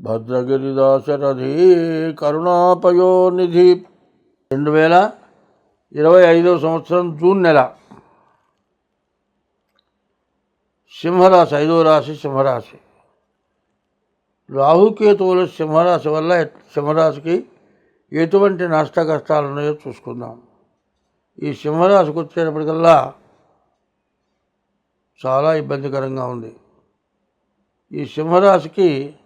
భద్రగిరిదాశరథి కరుణాపయోనిధి. రెండు వేల ఇరవై ఐదవ సంవత్సరం జూన్ నెల. సింహరాశి ఐదవ రాశి సింహరాశి. రాహుకేతువుల సింహరాశి వల్ల సింహరాశికి ఎటువంటి నష్ట కష్టాలు ఉన్నాయో చూసుకుందాం. ఈ సింహరాశికి వచ్చేటప్పటికల్లా చాలా ఇబ్బందికరంగా ఉంది. ఈ సింహరాశికి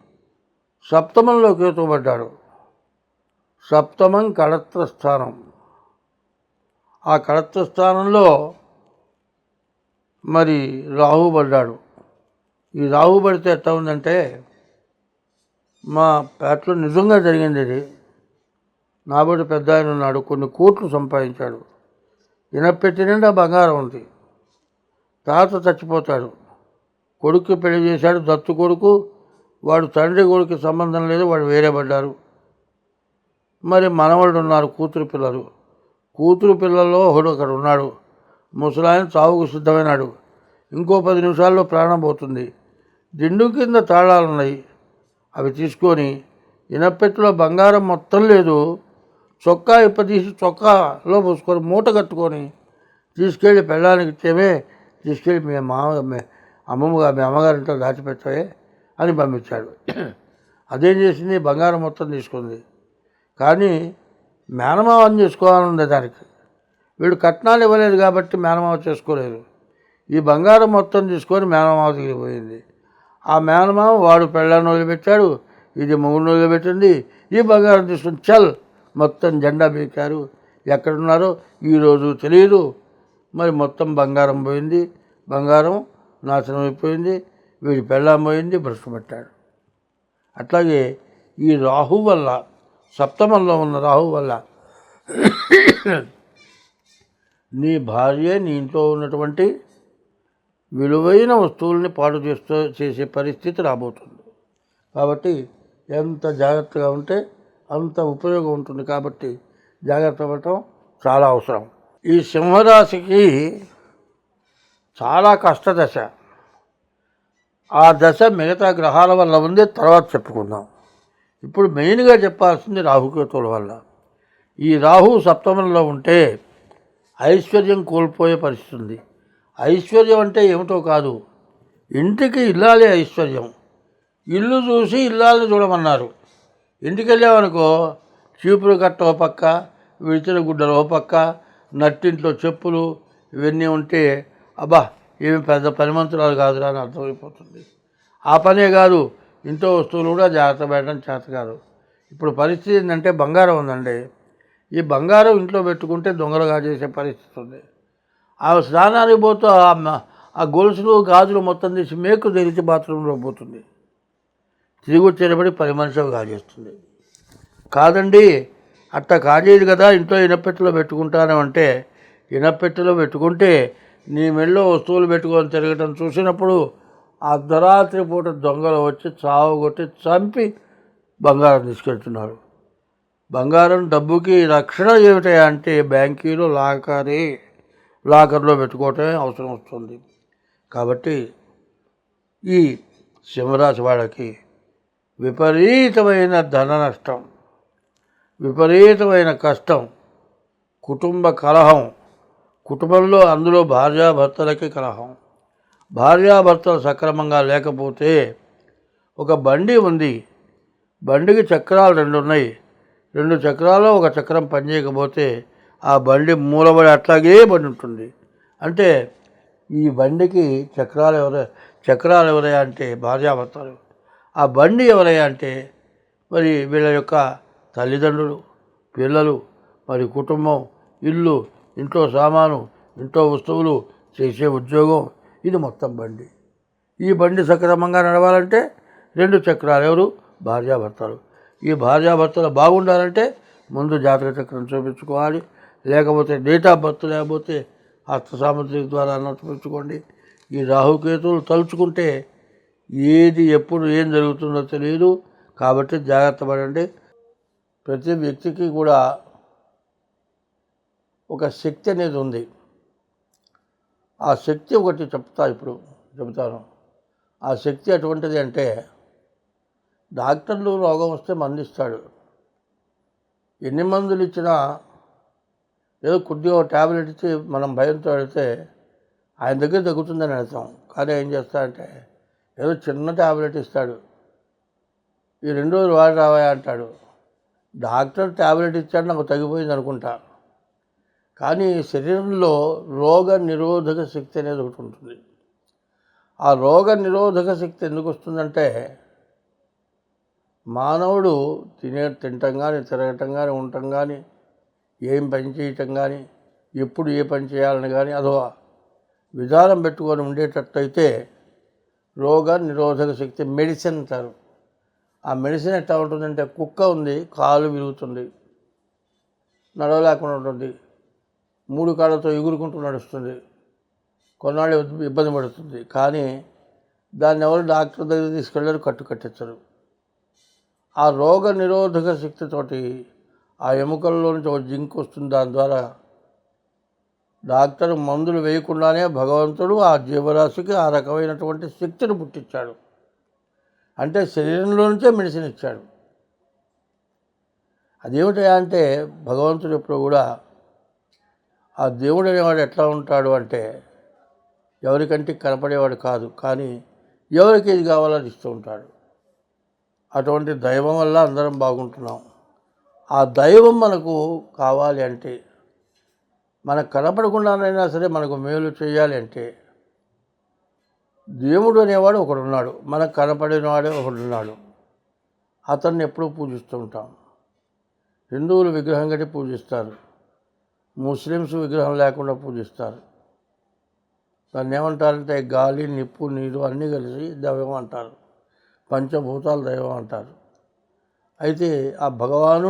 సప్తమంలో కేతు పడ్డాడు సప్తమం కళత్ర స్థానం ఆ కళత్ర స్థానంలో మరి రాహు పడ్డాడు. ఈ రాహు పడితే ఎట్లా ఉందంటే మా పేటలో నిజంగా జరిగింది ఇది. నాబడి పెద్ద ఆయన ఉన్నాడు కొన్ని కోట్లు సంపాదించాడు. ఇనపెట్టి నిండా బంగారం ఉంది. తాత చచ్చిపోతాడు. కొడుకు పెళ్ళి చేశాడు దత్తు కొడుకు వాడు తండ్రి కొడుకు సంబంధం లేదు వాడు వేరే పడ్డారు. మరి మనవాళ్ళు ఉన్నారు కూతురు పిల్లలు. కూతురు పిల్లల్లో ఒకడు అక్కడ ఉన్నాడు. ముసలాయన చావుకు సిద్ధమైనాడు. ఇంకో పది నిమిషాల్లో ప్రాణం పోతుంది. దిండు కింద తాళాలు ఉన్నాయి. అవి తీసుకొని ఇనపెట్టులో బంగారం మొత్తం లేదు. చొక్కా ఇప్పతీసి చొక్కాలో పోసుకొని మూట కట్టుకొని తీసుకెళ్ళి పెళ్ళానికి ఇచ్చేమే తీసుకెళ్ళి మీ మామ మే అమ్మమ్మగా మీ అమ్మగారింట్లో దాచిపెట్టే అని పంపించాడు. అదేం చేసింది? బంగారం మొత్తం తీసుకుంది. కానీ మేనమావని చేసుకోవాలని ఉండే దానికి. వీడు కట్నాలు ఇవ్వలేదు కాబట్టి మేనమావ చేసుకోలేదు. ఈ బంగారం మొత్తం తీసుకొని మేనమావ దగ్గరికి పోయింది. ఆ మేనమావ వాడు పెళ్ళాన్ని వదిలిపెట్టాడు ఇది మొగుడిని వదిలిపెట్టింది ఈ బంగారం తీసుకుని చల్ మొత్తం జెండా బీకారు ఎక్కడున్నారో ఈరోజు తెలియదు. మరి మొత్తం బంగారం పోయింది. బంగారం నాశనం అయిపోయింది. వీడి పెళ్ళామోయింది భ్రష్టపట్టాడు అట్లాగే ఈ రాహు వల్ల సప్తమంలో ఉన్న రాహు వల్ల నీ భార్య నీ ఇంట్లో ఉన్నటువంటి విలువైన వస్తువుల్ని పాడు చేస్తూ చేసే పరిస్థితి రాబోతుంది. కాబట్టి ఎంత జాగ్రత్తగా ఉంటే అంత ఉపయోగం ఉంటుంది కాబట్టి జాగ్రత్త పడటం చాలా అవసరం. ఈ సింహరాశికి చాలా కష్టదశ. ఆ దశ మిగతా గ్రహాల వల్ల ఉంది తర్వాత చెప్పుకుందాం. ఇప్పుడు మెయిన్గా చెప్పాల్సింది రాహుకేతువుల వల్ల. ఈ రాహు సప్తమంలో ఉంటే ఐశ్వర్యం కోల్పోయే పరిస్థితి ఉంది. ఐశ్వర్యం అంటే ఏమిటో కాదు ఇంటికి ఇల్లాలి ఐశ్వర్యం. ఇల్లు చూసి ఇల్లాలని చూడమన్నారు. ఇంటికి వెళ్ళామనుకో చీపురు కట్ట ఓ పక్క విడిచిన గుడ్డలు ఓ పక్క నట్టింట్లో చెప్పులు ఇవన్నీ ఉంటే అబ్బా ఏమి పెద్ద పనిమంతురాలు కాదురా అని అర్థమైపోతుంది. ఆ పనే కాదు ఇంట్లో వస్తువులు కూడా జాగ్రత్త పెట్టడం చేత కాదు. ఇప్పుడు పరిస్థితి ఏంటంటే బంగారం ఉందండి. ఈ బంగారం ఇంట్లో పెట్టుకుంటే దొంగలుగా చేసే పరిస్థితి ఉంది. ఆ స్నానానికి పోతూ ఆ ఆ గొలుసులు గాజులు మొత్తం తీసి మేకు తెరిచి బాత్రూంలో పోతుంది. తిరిగి వచ్చేటప్పటికి పది మనిషి కాజేస్తుంది. కాదండి అట్ట కాజేది కదా ఇంట్లో ఇనపెట్టెలో పెట్టుకుంటాను అంటే ఇనపెట్టెలో పెట్టుకుంటే నీ మెళ్ళో వస్తువులు పెట్టుకొని తిరగటం చూసినప్పుడు అర్ధరాత్రి పూట దొంగలు వచ్చి చావు కొట్టి చంపి బంగారం తీసుకెళ్తున్నారు. బంగారం డబ్బుకి రక్షణ ఏమిటి అంటే బ్యాంకీలో లాకరే లాకర్లో పెట్టుకోవటమే అవసరం వస్తుంది. కాబట్టి ఈ సింహరాశి వాళ్ళకి విపరీతమైన ధన నష్టం విపరీతమైన కష్టం కుటుంబ కలహం కుటుంబంలో అందులో భార్యాభర్తలకి కలహం. భార్యాభర్తలు సక్రమంగా లేకపోతే ఒక బండి ఉంది. బండికి చక్రాలు రెండు ఉన్నాయి రెండు చక్రాల్లో ఒక చక్రం పనిచేయకపోతే ఆ బండి మూలబడి అట్లాగే బండి ఉంటుంది అంటే ఈ బండికి చక్రాలు ఎవరు చక్రాలు ఎవరయ్యా అంటే భార్యాభర్తలు. ఆ బండి ఎవరయ్యా అంటే మరి వీళ్ళ యొక్క తల్లిదండ్రులు పిల్లలు మరి కుటుంబం ఇల్లు ఇంట్లో సామాను ఇంట్లో వస్తువులు చేసే ఉద్యోగం ఇది మొత్తం బండి. ఈ బండి సక్రమంగా నడవాలంటే రెండు చక్రాలు ఎవరు? భార్యాభర్తలు. ఈ భార్యాభర్తలు బాగుండాలంటే ముందు జాతక చక్రం చూపించుకోవాలి. లేకపోతే డేట్ ఆఫ్ బర్త్ లేకపోతే హస్త సామర్థ్యం ద్వారా అన్న చూపించుకోండి ఈ రాహుకేతువులు తలుచుకుంటే ఏది ఎప్పుడు ఏం జరుగుతుందో తెలియదు. కాబట్టి జాగ్రత్త పడండి. ప్రతి వ్యక్తికి కూడా ఒక శక్తి అనేది ఉంది. ఆ శక్తి ఒకటి చెప్తా ఇప్పుడు చెబుతాను. ఆ శక్తి అటువంటిది అంటే డాక్టర్లు రోగం వస్తే మందిస్తాడు. ఎన్ని మందులు ఇచ్చినా ఏదో కొద్దిగా ట్యాబ్లెట్ ఇచ్చి మనం భయంతో వెళితే ఆయన దగ్గర తగ్గుతుందని అర్థం. కానీ ఏం చేస్తాడంటే ఏదో చిన్న ట్యాబ్లెట్ ఇస్తాడు. ఈ రెండు రోజులు వాడి రావా అంటాడు డాక్టర్ ట్యాబ్లెట్ ఇచ్చాడు నాకు తగ్గిపోయింది అనుకుంటా. కానీ శరీరంలో రోగ నిరోధక శక్తి అనేది ఒకటి ఉంటుంది. ఆ రోగ నిరోధక శక్తి ఎందుకు వస్తుందంటే మానవుడు తినే తినటం కానీ తిరగటం కానీ ఉండటం కానీ ఏం పని చేయటం కానీ ఎప్పుడు ఏ పని చేయాలని కానీ అదో విధానం పెట్టుకొని ఉండేటట్టయితే రోగ నిరోధక శక్తి మెడిసిన్ అంటారు. ఆ మెడిసిన్ ఎట్లా ఉంటుందంటే కుక్క ఉంది కాలు విరుగుతుంది నడవలేకుండా ఉంటుంది. మూడు కాళ్ళతో ఎగురుకుంటూ నడుస్తుంది. కొన్నాళ్ళు ఇబ్బంది పడుతుంది. కానీ దాన్ని ఎవరు డాక్టర్ దగ్గర తీసుకెళ్ళారు కట్టు కట్టించరు. ఆ రోగ నిరోధక శక్తితోటి ఆ ఎముకల్లో నుంచి ఒక జింక్ వస్తుంది. దాని ద్వారా డాక్టర్ మందులు వేయకుండానే భగవంతుడు ఆ జీవరాశికి ఆ రకమైనటువంటి శక్తిని పుట్టించాడు. అంటే శరీరంలో నుంచే మెడిసిన్ ఇచ్చాడు. అదేమిటా అంటే భగవంతుడు ఎప్పుడు కూడా ఆ దేవుడు అనేవాడు ఎట్లా ఉంటాడు అంటే ఎవరికంటే కనపడేవాడు కాదు కానీ ఎవరికి ఏది కావాలో అది ఇస్తూ ఉంటాడు. అటువంటి దైవం వల్ల అందరం బాగుంటున్నాం. ఆ దైవం మనకు కావాలి అంటే మనకు కనపడకుండానైనా సరే మనకు మేలు చేయాలి అంటే దేవుడు అనేవాడు ఒకడున్నాడు మనకు కనపడినవాడే ఒకడున్నాడు. అతన్ని ఎప్పుడూ పూజిస్తూ ఉంటాం. హిందువులు విగ్రహం కట్టి పూజిస్తారు. ముస్లిమ్స్ విగ్రహం లేకుండా పూజిస్తారు. దాన్ని ఏమంటారంటే గాలి నిప్పు నీరు అన్నీ కలిసి దైవం అంటారు. పంచభూతాలు దైవం అంటారు. అయితే ఆ భగవాను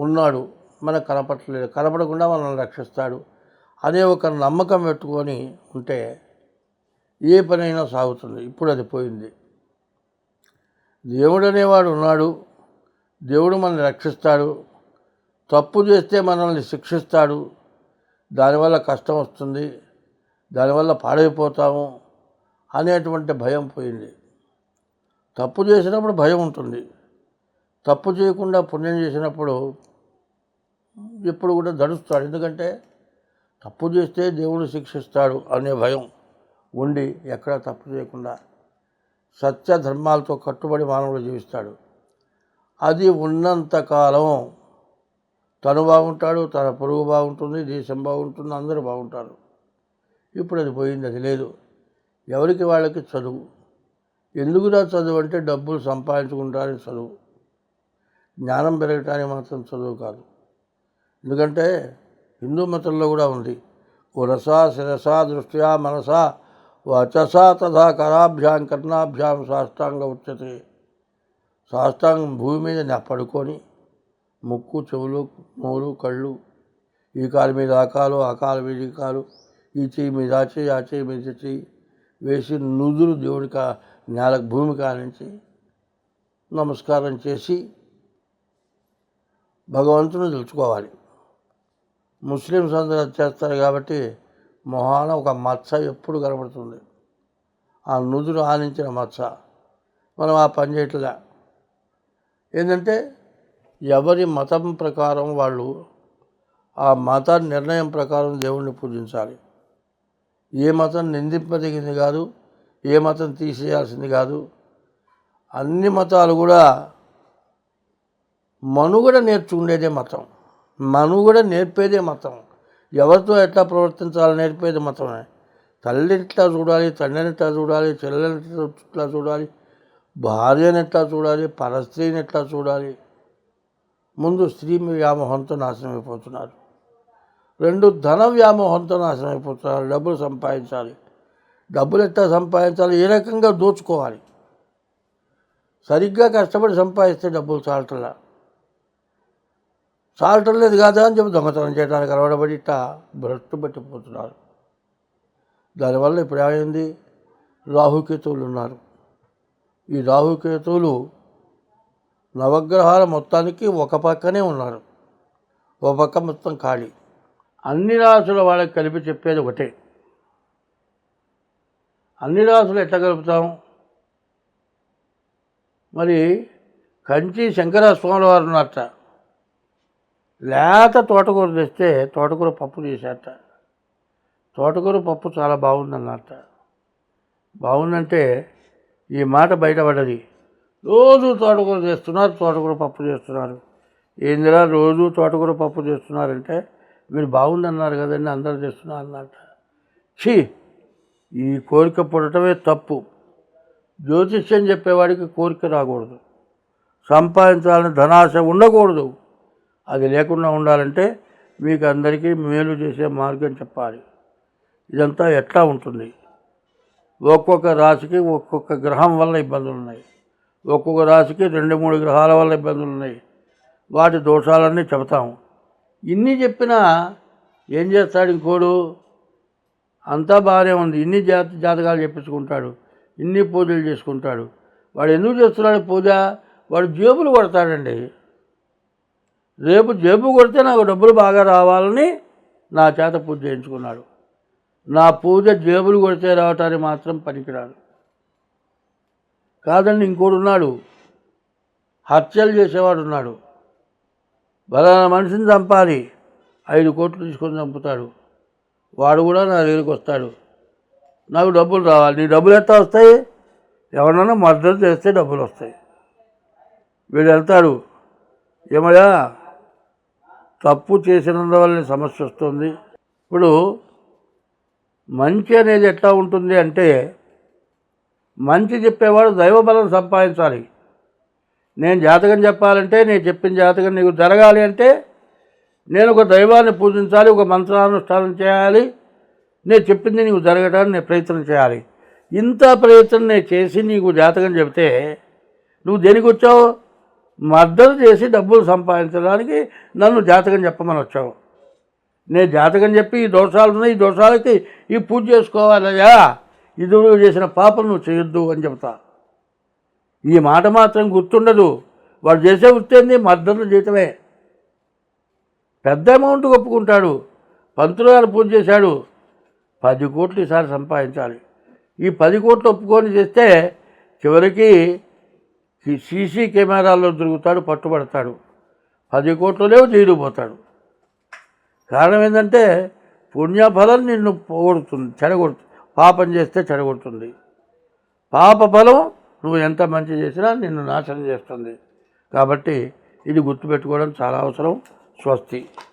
ఉన్నాడు. మనకు కనపడలేదు కనపడకుండా మనల్ని రక్షిస్తాడు. అనే ఒక నమ్మకం పెట్టుకొని ఉంటే ఏ పనైనా సాగుతుంది. ఇప్పుడు అది పోయింది. దేవుడు అనేవాడు ఉన్నాడు. దేవుడు మనల్ని రక్షిస్తాడు. తప్పు చేస్తే మనల్ని శిక్షిస్తాడు. దానివల్ల కష్టం వస్తుంది. దానివల్ల పాడైపోతాము అనేటువంటి భయం పోయింది. తప్పు చేసినప్పుడు భయం ఉంటుంది. తప్పు చేయకుండా పుణ్యం చేసినప్పుడు ఎప్పుడు కూడా దడుస్తాడు ఎందుకంటే తప్పు చేస్తే దేవుడు శిక్షిస్తాడు అనే భయం ఉండి ఎక్కడ తప్పు చేయకుండా సత్య ధర్మాలతో కట్టుబడి మానవుడు జీవిస్తాడు. అది ఉన్నంతకాలం తను బాగుంటాడు తన పొరుగు బాగుంటుంది దేశం బాగుంటుంది అందరూ బాగుంటారు. ఇప్పుడు అది పోయింది అది లేదు. ఎవరికి వాళ్ళకి చదువు? ఎందుకురా చదువు అంటే డబ్బులు సంపాదించుకుంటారని చదువు. జ్ఞానం పెరగటానికి మాత్రం చదువు కాదు. ఎందుకంటే హిందూ మతంలో కూడా ఉంది. ఉరసా శిరసా దృష్ట్యా మనసా వచసా తథా కరాభ్యాం కర్ణాభ్యాం సాష్టాంగ ఉచ్యతే. సాష్టాంగం భూమి మీద నా పడుకొని ముక్కు చెవులు నోరు కళ్ళు ఈ కాలు మీద ఆ కాలు ఆ కాలు మీద ఈ కాలు ఈ చేయి మీద ఆ చేయి ఆ చేయి మీద చెయ్యి వేసి నుదురు దేవుడి కా నేల భూమి కానించి నమస్కారం చేసి భగవంతుని తెలుసుకోవాలి. ముస్లిమ్స్ అందరూ చేస్తారు కాబట్టి మొహాన ఒక మచ్చ ఎప్పుడు కనబడుతుంది? ఆ నుదురు ఆనించిన మచ్చ. మనం ఆ పని చేయట్లే ఏంటంటే ఎవరి మతం ప్రకారం వాళ్ళు ఆ మత నిర్ణయం ప్రకారం దేవుణ్ణి పూజించాలి. ఏ మతం నిందింపదగింది కాదు ఏ మతం తీసేయాల్సింది కాదు. అన్ని మతాలు కూడా మనుగడ నేర్చుకునేదే మతం. మనుగడ నేర్పేదే మతం. ఎవరితో ఎట్లా ప్రవర్తించాలో నేర్పేది మతమే తల్లిని ఎట్లా చూడాలి తండ్రిని ఎట్లా చూడాలి చెల్లెని ఎట్లా చూడాలి భార్యని ఎట్లా చూడాలి పరస్త్రీని ఎట్లా చూడాలి. ముందు స్త్రీ వ్యామోహంతో నాశనం అయిపోతున్నారు. రెండు ధన వ్యామోహంతో నాశనం అయిపోతున్నారు. డబ్బులు సంపాదించాలి. డబ్బులు ఎట్లా సంపాదించాలి? ఏ రకంగా దోచుకోవాలి? సరిగ్గా కష్టపడి సంపాదిస్తే డబ్బులు చాలటలా? చాలటం లేదు కాదా అని చెప్పి దొంగతనం చేయడానికి అలవాటుపడి ఇట్టా భ్రష్టు పెట్టిపోతున్నారు. దానివల్ల ఇప్పుడు ఏమైంది? రాహుకేతువులు ఉన్నారు. ఈ రాహుకేతువులు నవగ్రహాల మొత్తానికి ఒక పక్కనే ఉన్నారు. ఒక పక్క మొత్తం ఖాళీ. అన్ని రాసుల వాళ్ళకి కలిపి చెప్పేది ఒకటే. అన్ని రాసులు ఎట్లా కలుపుతాం? మరి కంచి శంకర స్వామి వారు ఉన్నట్ట లేత తోటకూర తెస్తే తోటకూర పప్పు చేశారట తోటకూర పప్పు చాలా బాగుందన్నట్ట బాగుందంటే ఈ మాట బయటపడ్డది రోజు తోటకూర చేస్తున్నారు తోటకూర పప్పు చేస్తున్నారు. ఏందిరా రోజు తోటకూర పప్పు చేస్తున్నారంటే మీరు బాగుందన్నారు కదండి అందరూ చేస్తున్నారు అన్నట్టు ఛీ! ఈ కోరిక పుడటమే తప్పు. జ్యోతిష్యం చెప్పేవాడికి కోరిక రాకూడదు. సంపాదించాలని ధనాశ ఉండకూడదు. అది లేకుండా ఉండాలంటే మీకు అందరికీ మేలు చేసే మార్గం చెప్పాలి. ఇదంతా ఎట్లా ఉంటుంది? ఒక్కొక్క రాశికి ఒక్కొక్క గ్రహం వల్ల ఇబ్బందులు ఉన్నాయి ఒక్కొక్క రాశికి రెండు మూడు గ్రహాల వల్ల ఇబ్బందులు ఉన్నాయి. వాటి దోషాలన్నీ చెబుతాము. ఇన్ని చెప్పినా ఏం చేస్తాడు ఇంకోడు? అంతా బాగానే ఉంది. ఇన్ని జాత జాతకాలు చెప్పించుకుంటాడు. ఇన్ని పూజలు చేసుకుంటాడు. వాడు ఎందుకు చేస్తున్నాడు పూజ? వాడు జేబులు కొడతాడండి. రేపు జేబు కొడితే నాకు డబ్బులు బాగా రావాలని నా చేత పూజ చేయించుకున్నాడు. నా పూజ జేబులు కొడితే రావటానికి మాత్రం పనికిరాను కాదండి ఇంకోడు ఉన్నాడు హత్యలు చేసేవాడు ఉన్నాడు బలానా మనిషిని చంపాలి. ఐదు కోట్లు తీసుకొని చంపుతాడు. వాడు కూడా నా దగ్గరికి వస్తాడు. నాకు డబ్బులు రావాలి. నీ డబ్బులు ఎట్లా వస్తాయి? ఎవరన్నా మద్దతు చేస్తే డబ్బులు వస్తాయి. వీడు వెళ్తాడు. ఏమయ్యా తప్పు చేసినందువల్ల సమస్య వస్తుంది. ఇప్పుడు మంచి అనేది ఎట్లా ఉంటుంది అంటే మంచి చెప్పేవాడు దైవబలం సంపాదించాలి. నేను జాతకం చెప్పాలంటే నేను చెప్పిన జాతకం నీకు జరగాలి అంటే నేను ఒక దైవాన్ని పూజించాలి ఒక మంత్రానుష్ఠానం చేయాలి. నేను చెప్పింది నీకు జరగడానికి నేను ప్రయత్నం చేయాలి. ఇంత ప్రయత్నం నేను చేసి నీకు జాతకం చెబితే నువ్వు దేనికి వచ్చావు? మద్దతు చేసి డబ్బులు సంపాదించడానికి నన్ను జాతకం చెప్పమని వచ్చావు. నేను జాతకం చెప్పి ఈ దోషాలు ఉన్నాయి ఈ దోషాలకి ఈ పూజ చేసుకోవాలయ్యా. ఇది చేసిన పాపం నువ్వు చేయొద్దు అని చెప్తా ఈ మాట మాత్రం గుర్తుండదు. వాడు చేసే వృత్తి మద్దతు జీతమే. పెద్ద అమౌంట్ ఒప్పుకుంటాడు. పంతులు గారు పూజ చేశాడు. పది కోట్లు ఈసారి సంపాదించాలి. ఈ పది కోట్లు ఒప్పుకొని చేస్తే చివరికి ఈ సీసీ కెమెరాల్లో దొరుకుతాడు పట్టుబడతాడు. పది కోట్లు తీరిపోతాడు కారణం ఏంటంటే పుణ్యఫలం నిన్ను పోగొడుతుంది చెడగొడుతుంది. పాపం చేస్తే చెడగొడుతుంది. పాప ఫలం నువ్వు ఎంత మంచి చేసినా నిన్ను నాశనం చేస్తుంది. కాబట్టి ఇది గుర్తుపెట్టుకోవడం చాలా అవసరం. స్వస్తి.